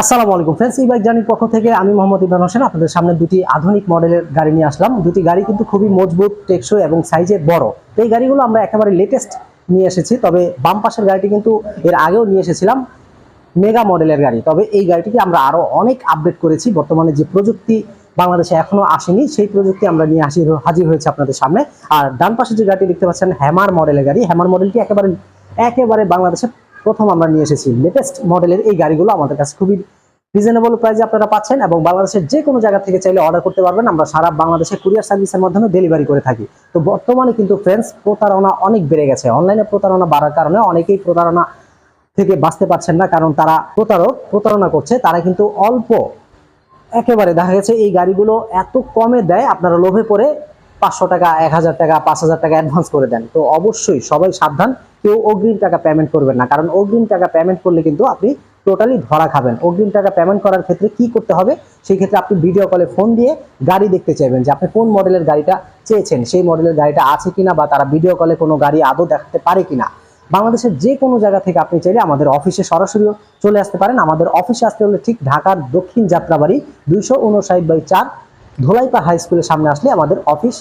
আসসালামু আলাইকুম। Friends bike জার্নির পক্ষ থেকে আমি মোহাম্মদ ইমরান হোসেন। আপনাদের সামনে দুটি আধুনিক মডেলের গাড়ি নিয়ে আসলাম। দুটি গাড়ি কিন্তু খুবই মজবুত, টেকসই এবং সাইজে বড়। এই গাড়িগুলো আমরা একেবারে লেটেস্ট নিয়ে এসেছি, তবে বাম পাশের গাড়িটি কিন্তু এর আগেও নিয়ে এসেছিলাম মেগা মডেলের গাড়ি। তবে এই গাড়িটিকে আমরা আরও অনেক আপডেট করেছি। বর্তমানে যে প্রযুক্তি বাংলাদেশে এখনও আসেনি, সেই প্রযুক্তি আমরা নিয়ে হাজির হাজির হয়েছে আপনাদের সামনে। আর ডান পাশে যে গাড়িটি দেখতে পাচ্ছেন হ্যামার মডেলের গাড়ি। হ্যামার মডেলটি একেবারে একেবারে বাংলাদেশে প্রথম আমরা নিয়ে এসেছি লেটেস্ট মডেলের এই গাড়িগুলো। আমাদের কাছে খুবই রিজনেবল প্রাইসে আপনারা পাচ্ছেন এবং বাংলাদেশের যে কোনো জায়গা থেকে চাইলে অর্ডার করতে পারবেন। আমরা সারা বাংলাদেশে কুরিয়ার সার্ভিসের মাধ্যমে ডেলিভারি করে থাকি। তো বর্তমানে কিন্তু ফ্রেন্ডস প্রতারণা অনেক বেড়ে গেছে। অনলাইনে প্রতারণা বাড়ার কারণে অনেকেই প্রতারণা থেকে বাঁচতে পারছেন না, কারণ তারা প্রতারক, প্রতারণা করছে। তারা কিন্তু অল্প একেবারে দেখা গেছে এই গাড়িগুলো এত কমে দেয়, আপনারা লোভে পড়ে পাঁচশো টাকা, এক হাজার টাকা, পাঁচ হাজার টাকা অ্যাডভান্স করে দেন। তো অবশ্যই সবাই সাবধান, কেউ অগ্রিম টাকা পেমেন্ট করবেন না। কারণ অগ্রিম টাকা পেমেন্ট করলে কিন্তু আপনি টোটালি ধরা খাবেন। অগ্রিম টাকা পেমেন্ট করার ক্ষেত্রে কি করতে হবে? সেই ক্ষেত্রে আপনি ভিডিও কলে ফোন দিয়ে গাড়ি দেখতে চাইবেন যে আপনি কোন মডেলের গাড়িটা চেয়েছেন? সেই মডেলের গাড়িটা আছে কিনা বা তারা ভিডিও কলে কোনো গাড়ি আদৌ দেখাতে পারে কিনা? বাংলাদেশের যে কোনো জায়গা থেকে আপনি চাইলে আমাদের অফিসে সরাসরি চলে আসতে পারেন। আমাদের অফিসে আসতে হলে ঠিক ঢাকার দক্ষিণ যাত্রাবাড়ি দুইশো উনষাট বাই চার ধোলাইপা হাই স্কুলের সামনে আসলে আমাদের অফিস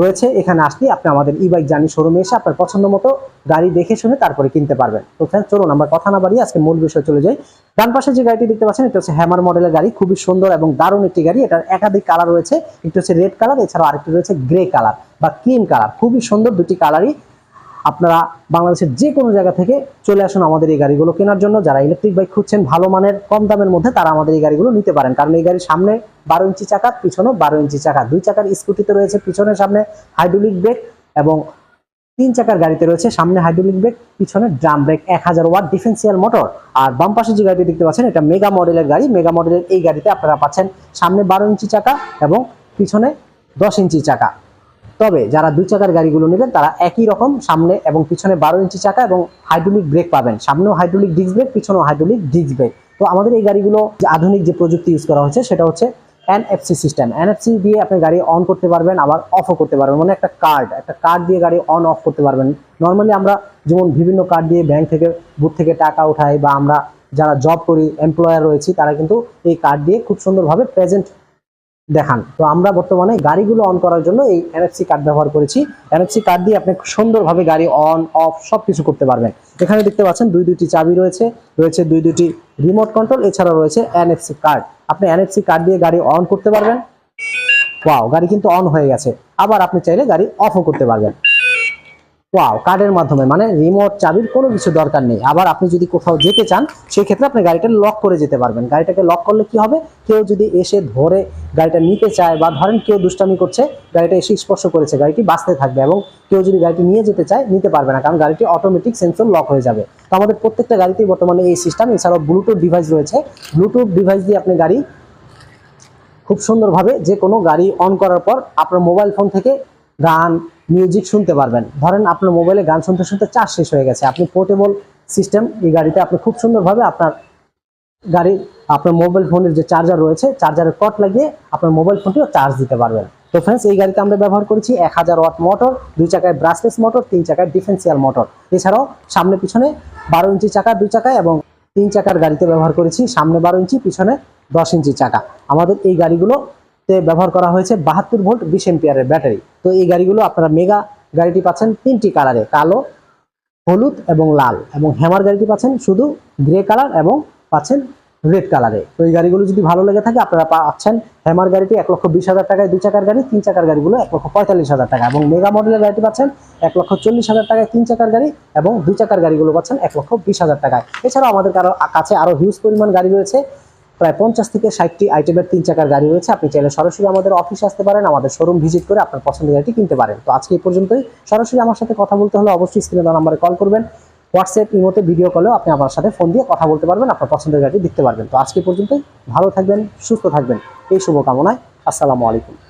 রয়েছে। এখানে আসলে আপনি আমাদের ই বাইক জার্নি শোরুমে এসে আপনার পছন্দ মতো গাড়ি দেখে শুনে তারপরে কিনতে পারবেন। তো ফ্রেন্ড চলুন আমরা কথা না বাড়িয়ে আজকে মূল বিষয় চলে যাই। ডান পাশে যে গাড়িটি দেখতে পাচ্ছেন, এটা হচ্ছে হ্যামার মডেলের গাড়ি। খুবই সুন্দর এবং দারুণ একটি গাড়ি। এটার একাধিক কালার রয়েছে। একটি হচ্ছে রেড কালার এছাড়াও আরেকটি রয়েছে গ্রে কালার বা ক্রিম কালার খুবই সুন্দর দুটি কালারই আপনারা বাংলাদেশের যে কোনো জায়গা থেকে চলে আসুন আমাদের এই গাড়িগুলো কেনার জন্য। যারা ইলেকট্রিক বাইক খুঁজছেন, ভালো মানের কম দামের মধ্যে তারা আমাদের এই গাড়িগুলো নিতে পারেন। কারণ এই গাড়ির সামনে বারো ইঞ্চি চাকা, পিছনেও বারো ইঞ্চি চাকা। দুই চাকার স্কুটিতে রয়েছে পিছনের সামনে হাইড্রোলিক ব্রেক এবং তিন চাকার গাড়িতে রয়েছে সামনে হাইড্রোলিক ব্রেক পিছনে ড্রাম ব্রেক এক হাজার ওয়াট ডিফেন্সিয়াল মোটর আর বাম পাশে যে গাড়িটি দেখতে পাচ্ছেন, এটা মেগা মডেলের গাড়ি। মেগা মডেলের এই গাড়িতে আপনারা পাচ্ছেন সামনে বারো ইঞ্চি চাকা এবং পিছনে দশ ইঞ্চি চাকা। তবে যারা দুই চাকার গাড়িগুলো নেবেন, তারা একই রকম সামনে এবং পিছনে বারো ইঞ্চি চাকা এবং হাইড্রোলিক ব্রেক পাবেন। সামনেও হাইড্রোলিক ডিস্ক ব্রেক পিছনেও হাইড্রোলিক ডিস্ক ব্রেক তো আমাদের এই গাড়িগুলো যে আধুনিক যে প্রযুক্তি ইউজ করা হচ্ছে সেটা হচ্ছে এনএফসি সিস্টেম এনএফসি দিয়ে আপনি গাড়ি অন করতে পারবেন, আবার অফও করতে পারবেন। মানে একটা কার্ড একটা কার্ড দিয়ে গাড়ি অন অফ করতে পারবেন। নর্মালি আমরা যেমন বিভিন্ন কার্ড দিয়ে ব্যাংক থেকে বুথ থেকে টাকা উঠাই বা আমরা যারা জব করি এমপ্লয়ার রয়েছি, তারা কিন্তু এই কার্ড দিয়ে খুব সুন্দরভাবে প্রেজেন্ট দেখান। তো আমরা বর্তমানে গাড়িগুলো অন করার জন্য এই এনএফসি কার্ড ব্যবহার করেছি। এনএফসি কার্ড দিয়ে আপনি সুন্দরভাবে গাড়ি অন অফ সব কিছু করতে পারবেন। এখানে দেখতে পাচ্ছেন দুই দুইটি চাবি রয়েছে রয়েছে দুই দুইটি রিমোট কন্ট্রোল এছাড়া রয়েছে এনএফসি কার্ড আপনি এনএফসি কার্ড দিয়ে গাড়ি অন করতে পারবেন। ওয়াও গাড়ি কিন্তু অন হয়ে গেছে। আবার আপনি চাইলে গাড়ি অফও করতে পারবেন। ওয়াও কার্ডের মাধ্যমে মানে রিমোট চাবির কোনো কিছু দরকার নেই। আবার আপনি যদি কোথাও যেতে চান সেই ক্ষেত্রে আপনি গাড়িটা লক করে যেতে পারবেন। গাড়িটাকে লক করলে কি হবে? কেউ যদি এসে ধরে গাড়িটা নিতে চায় বা ধরেন কেউ দুষ্টামি করছে, গাড়িটা এসে স্পর্শ করেছে, গাড়িটি বাঁচতে থাকবে এবং কেউ যদি গাড়িটি নিয়ে যেতে চায়, নিতে পারবে না, কারণ গাড়িটি অটোমেটিক সেন্সর লক হয়ে যাবে। তো আমাদের প্রত্যেকটা গাড়িতেই বর্তমানে এই সিস্টেম এছাড়াও ব্লুটুথ ডিভাইস রয়েছে। ব্লুটুথ ডিভাইস দিয়ে আপনি গাড়ি খুব সুন্দরভাবে যে কোনো গাড়ি অন করার পর আপনার মোবাইল ফোন থেকে গান মিউজিক শুনতে পারবেন। ধরেন আপনার মোবাইলে গান শুনতে শুনতে চার্জ শেষ হয়ে গেছে। আপনি পোর্টেবল সিস্টেম এই গাড়িতে আপনি খুব সুন্দরভাবে আপনার গাড়ির আপনার মোবাইল ফোনের যে চার্জার রয়েছে চার্জারের কট লাগিয়ে আপনার মোবাইল ফোনটিও চার্জ দিতে পারবেন। তো ফ্রেন্ডস এই গাড়িতে আমরা ব্যবহার করেছি এক হাজার ওয়াট মোটর দুই চাকায় ব্রাসলেস মোটর তিন চাকায় ডিফেন্সিয়াল মোটর এছাড়াও সামনে পিছনে বারো ইঞ্চি চাকা, দুই চাকায় এবং তিন চাকার গাড়িতে ব্যবহার করেছি সামনে বারো ইঞ্চি, পিছনে দশ ইঞ্চি চাকা। আমাদের এই গাড়িগুলোতে ব্যবহার করা হয়েছে বাহাত্তর ভোল্ট বিশ এম্পিয়ারের ব্যাটারি। তো এই গাড়িগুলো আপনারা মেগা গাড়িটি পাচ্ছেন তিনটি কালারে, কালো, হলুদ এবং লাল। এবং হ্যামার গাড়িটি পাচ্ছেন শুধু গ্রে কালার এবং পাচ্ছেন রেড কালারে তো এই গাড়িগুলো যদি ভালো লেগে থাকে, আপনারা পাচ্ছেন হ্যামার গাড়িটি এক লক্ষ বিশ হাজার টাকায়, দুই চাকার গাড়ি, তিন চাকার গাড়িগুলো এক লক্ষ পঁয়তাল্লিশ হাজার টাকা। এবং মেগা মডেলের গাড়িটি পাচ্ছেন এক লক্ষ চল্লিশ হাজার টাকায়, তিন চাকার গাড়ি এবং দুই চাকার গাড়িগুলো পাচ্ছেন এক লক্ষ বিশ হাজার টাকায়। এছাড়াও আমাদের কাছে আরও হিউজ পরিমাণ গাড়ি রয়েছে প্রায় পঞ্চাশ থেকে ষাটটি আইটেমের তিন চাকার গাড়ি রয়েছে। আপনি চাইলে সরাসরি আমাদের অফিসে আসতে পারেন, আমাদের শোরুম ভিজিট করে আপনার পছন্দের গাড়িটি কিনতে পারেন। তো আজকে এই পর্যন্তই। সরাসরি আমার সাথে কথা বলতে হলে অবশ্যই স্ক্রিনে দেওয়া নাম্বারে কল করবেন। হোয়াটসঅ্যাপ ইমোতে ভিডিও কলেও আপনি আমার সাথে ফোন দিয়ে কথা বলতে পারবেন, আপনার পছন্দের গাড়িটি দেখতে পারবেন। তো আজকে পর্যন্তই। ভালো থাকবেন, সুস্থ থাকবেন। এই শুভকামনায়, আসসালামু আলাইকুম।